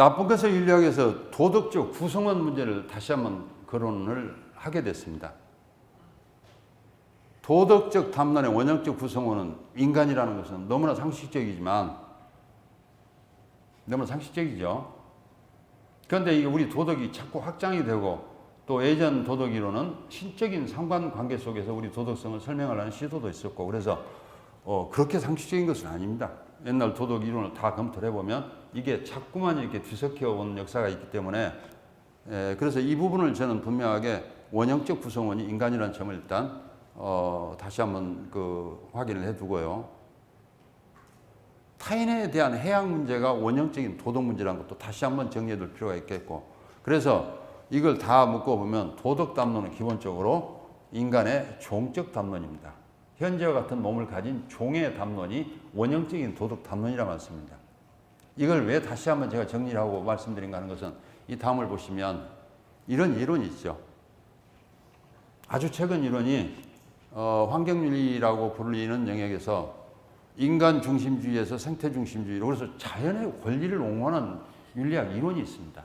나쁜 것을 위해서 도덕적 구성원 문제를 다시 한번 거론을 하게 됐습니다. 도덕적 담론의 원형적 구성원은 인간이라는 것은 너무나 상식적이지만 너무나 상식적이죠. 그런데 이게 우리 도덕이 자꾸 확장이 되고 또 예전 도덕 이론은 신적인 상관관계 속에서 우리 도덕성을 설명하려는 시도도 있었고 그래서 어, 그렇게 상식적인 것은 아닙니다. 옛날 도덕 이론을 다 검토를 해보면 이게 자꾸만 이렇게 뒤섞여 온 역사가 있기 때문에 에, 그래서 이 부분을 저는 분명하게 원형적 구성원이 인간이라는 점을 일단 어, 다시 한번 그 확인을 해두고요. 타인에 대한 해양 문제가 원형적인 도덕 문제라는 것도 다시 한번 정리해둘 필요가 있겠고 그래서 이걸 다 묶어보면 도덕 담론은 기본적으로 인간의 종적 담론입니다. 현재와 같은 몸을 가진 종의 담론이 원형적인 도덕 담론이라 말씀입니다. 이걸 왜 다시 한번 제가 정리를 하고 말씀드린가 하는 것은 이 다음을 보시면 이런 이론이 있죠. 아주 최근 이론이 어, 환경윤리라고 불리는 영역에서 인간 중심주의에서 생태 중심주의로 그래서 자연의 권리를 옹호하는 윤리학 이론이 있습니다.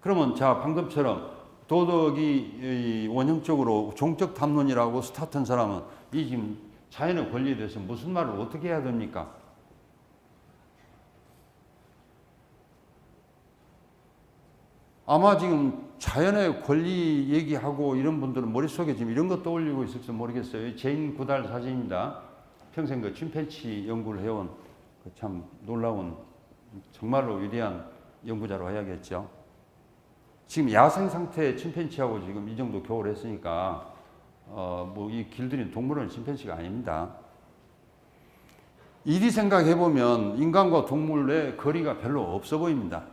그러면 자 방금처럼 도덕이 이 원형적으로 종적 담론이라고 스타트한 사람은 이 지금 자연의 권리에 대해서 무슨 말을 어떻게 해야 됩니까? 아마 지금 자연의 권리 얘기하고 이런 분들은 머릿속에 지금 이런 거 떠올리고 있을지 모르겠어요. 제인 구달 사진입니다. 평생 그 침팬치 연구를 해온 그 참 놀라운 정말로 위대한 연구자로 해야겠죠. 지금 야생 상태의 침팬치하고 지금 이 정도 교호를 했으니까 어 뭐 이 길들인 동물은 침팬치가 아닙니다. 이리 생각해 보면 인간과 동물의 거리가 별로 없어 보입니다.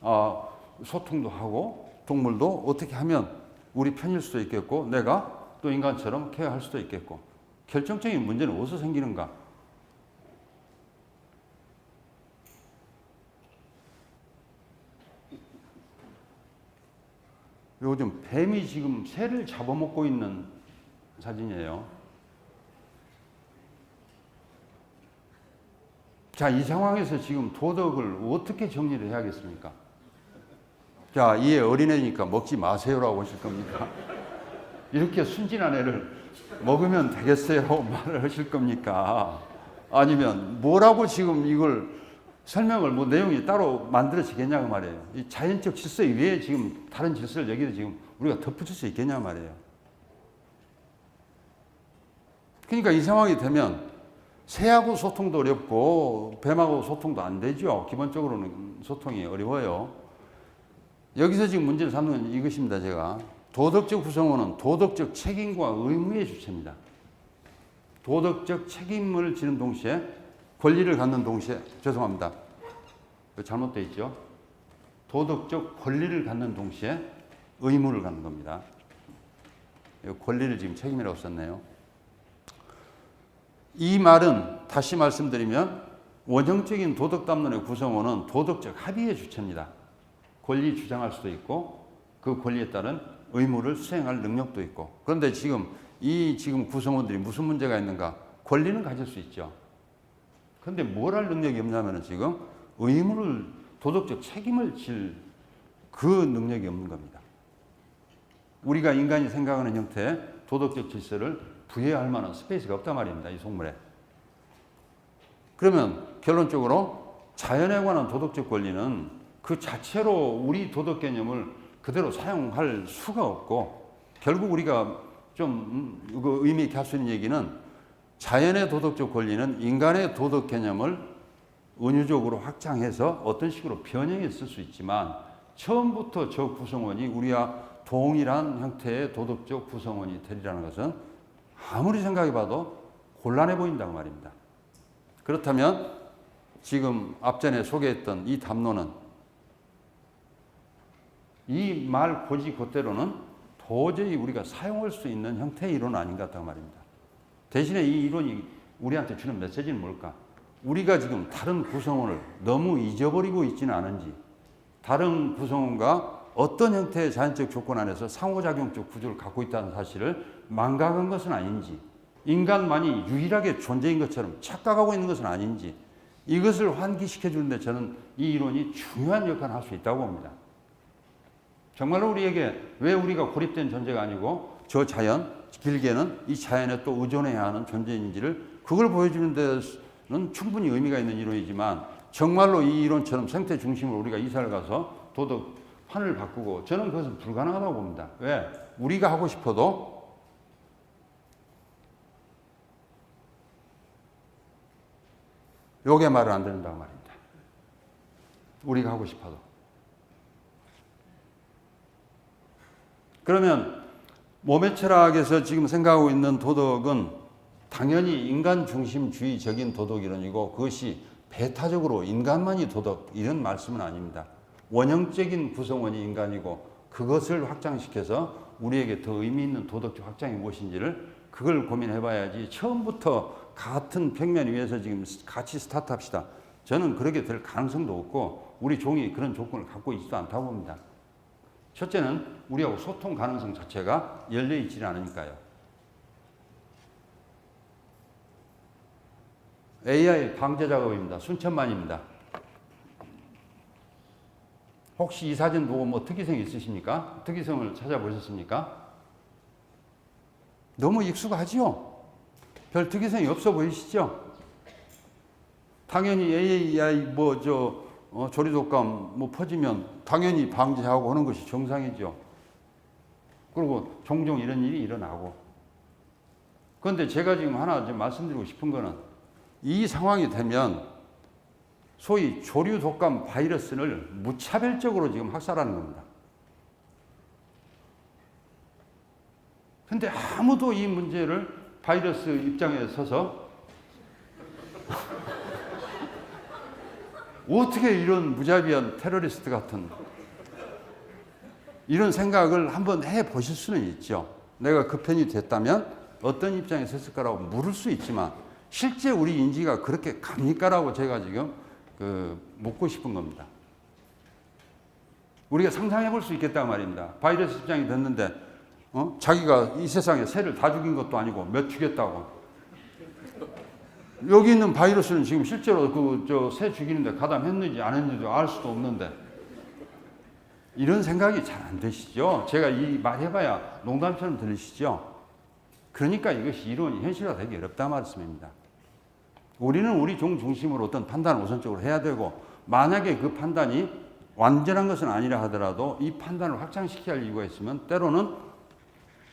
아 소통도 하고 동물도 어떻게 하면 우리 편일 수도 있겠고 내가 또 인간처럼 케어할 수도 있겠고 결정적인 문제는 어디서 생기는가? 요즘 뱀이 지금 새를 잡아먹고 있는 사진이에요. 자, 이 상황에서 지금 도덕을 어떻게 정리를 해야겠습니까? 자, 이애 어린애니까 먹지 마세요라고 하실 겁니까? 이렇게 순진한 애를 먹으면 되겠어요? 말을 하실 겁니까? 아니면 뭐라고 지금 이걸 설명을 뭐 내용이 따로 만들어지겠냐고 말이에요. 이 자연적 질서 이외에 지금 다른 질서를 여기다 지금 우리가 덧붙일 수 있겠냐 말이에요. 그러니까 이 상황이 되면 새하고 소통도 어렵고 뱀하고 소통도 안 되죠. 기본적으로는 소통이 어려워요. 여기서 지금 문제를 삼는 건 이것입니다. 제가 도덕적 구성원은 도덕적 책임과 의무의 주체입니다. 도덕적 책임을 지는 동시에 권리를 갖는 동시에 죄송합니다. 잘못되어 있죠. 도덕적 권리를 갖는 동시에 의무를 갖는 겁니다. 권리를 지금 책임이라고 썼네요. 이 말은 다시 말씀드리면 원형적인 도덕 담론의 구성원은 도덕적 합의의 주체입니다. 권리 주장할 수도 있고 그 권리에 따른 의무를 수행할 능력도 있고 그런데 지금 이 지금 구성원들이 무슨 문제가 있는가? 권리는 가질 수 있죠. 그런데 뭘 할 능력이 없냐면 지금 의무를 도덕적 책임을 질 그 능력이 없는 겁니다. 우리가 인간이 생각하는 형태의 도덕적 질서를 부여할 만한 스페이스가 없단 말입니다. 이 속물에. 그러면 결론적으로 자연에 관한 도덕적 권리는 그 자체로 우리 도덕 개념을 그대로 사용할 수가 없고 결국 우리가 좀 음, 그 의미 있게 할 수 있는 얘기는 자연의 도덕적 권리는 인간의 도덕 개념을 은유적으로 확장해서 어떤 식으로 변형해 쓸 수 있지만 처음부터 저 구성원이 우리와 동일한 형태의 도덕적 구성원이 되리라는 것은 아무리 생각해 봐도 곤란해 보인다고 말입니다. 그렇다면 지금 앞전에 소개했던 이 담론은 이 말 고지 그대로는 도저히 우리가 사용할 수 있는 형태의 이론 아닌 것 같다고 말입니다. 대신에 이 이론이 우리한테 주는 메시지는 뭘까? 우리가 지금 다른 구성원을 너무 잊어버리고 있지는 않은지, 다른 구성원과 어떤 형태의 자연적 조건 안에서 상호작용적 구조를 갖고 있다는 사실을 망각한 것은 아닌지, 인간만이 유일하게 존재인 것처럼 착각하고 있는 것은 아닌지, 이것을 환기시켜 주는데 저는 이 이론이 중요한 역할을 할 수 있다고 봅니다. 정말로 우리에게 왜 우리가 고립된 존재가 아니고 저 자연, 길게는 이 자연에 또 의존해야 하는 존재인지를 그걸 보여주는 데는 충분히 의미가 있는 이론이지만 정말로 이 이론처럼 생태 중심으로 우리가 이사를 가서 도덕 판을 바꾸고 저는 그것은 불가능하다고 봅니다. 왜? 우리가 하고 싶어도 요게 말을 안 듣는다고 말입니다. 우리가 하고 싶어도. 그러면 몸의 철학에서 지금 생각하고 있는 도덕은 당연히 인간 중심주의적인 도덕 이론이고 그것이 배타적으로 인간만이 도덕 이런 말씀은 아닙니다. 원형적인 구성원이 인간이고 그것을 확장시켜서 우리에게 더 의미 있는 도덕적 확장이 무엇인지를 그걸 고민해 봐야지 처음부터 같은 평면 위에서 지금 같이 스타트합시다. 저는 그렇게 될 가능성도 없고 우리 종이 그런 조건을 갖고 있지도 않다고 봅니다. 첫째는 우리하고 소통 가능성 자체가 열려 있지는 않으니까요. AI 방제 작업입니다. 순천만입니다. 혹시 이 사진 보고 뭐 특이성 있으십니까? 특이성을 찾아보셨습니까? 너무 익숙하지요? 별 특이성이 없어 보이시죠? 당연히 AI 뭐 저 어, 조리독감 뭐 퍼지면 당연히 방지하고 하는 것이 정상이죠. 그리고 종종 이런 일이 일어나고. 그런데 제가 지금 하나 좀 말씀드리고 싶은 거는 이 상황이 되면 소위 조류 독감 바이러스를 무차별적으로 지금 학살하는 겁니다. 근데 아무도 이 문제를 바이러스 입장에 서서 어떻게 이런 무자비한 테러리스트 같은 이런 생각을 한번 해 보실 수는 있죠. 내가 그 편이 됐다면 어떤 입장에 섰을까라고 물을 수 있지만 실제 우리 인지가 그렇게 갑니까라고 제가 지금 그 묻고 싶은 겁니다. 우리가 상상해 볼 수 있겠다 말입니다. 바이러스 입장이 됐는데 어? 자기가 이 세상에 새를 다 죽인 것도 아니고 몇 죽였다고. 여기 있는 바이러스는 지금 실제로 그 저 새 죽이는데 가담했는지 안 했는지도 알 수도 없는데 이런 생각이 잘 안 되시죠? 제가 이 말 해봐야 농담처럼 들리시죠? 그러니까 이것이 이론이 현실화 되기 어렵다 말씀입니다. 우리는 우리 종 중심으로 어떤 판단을 우선적으로 해야 되고 만약에 그 판단이 완전한 것은 아니라 하더라도 이 판단을 확장시켜야 할 이유가 있으면 때로는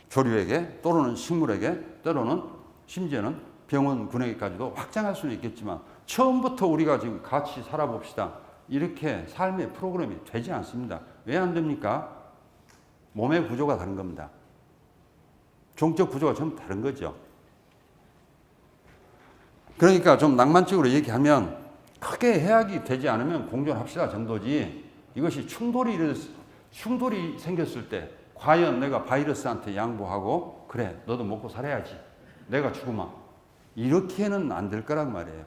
조류에게 또는 식물에게 때로는 심지어는 병원 군에게까지도 확장할 수는 있겠지만 처음부터 우리가 지금 같이 살아봅시다. 이렇게 삶의 프로그램이 되지 않습니다. 왜 안 됩니까? 몸의 구조가 다른 겁니다. 종적 구조가 좀 다른 거죠. 그러니까 좀 낭만적으로 얘기하면 크게 해악이 되지 않으면 공존합시다 정도지 이것이 충돌이 충돌이 생겼을 때 과연 내가 바이러스한테 양보하고 그래 너도 먹고 살아야지 내가 죽으면 이렇게는 안 될 거란 말이에요.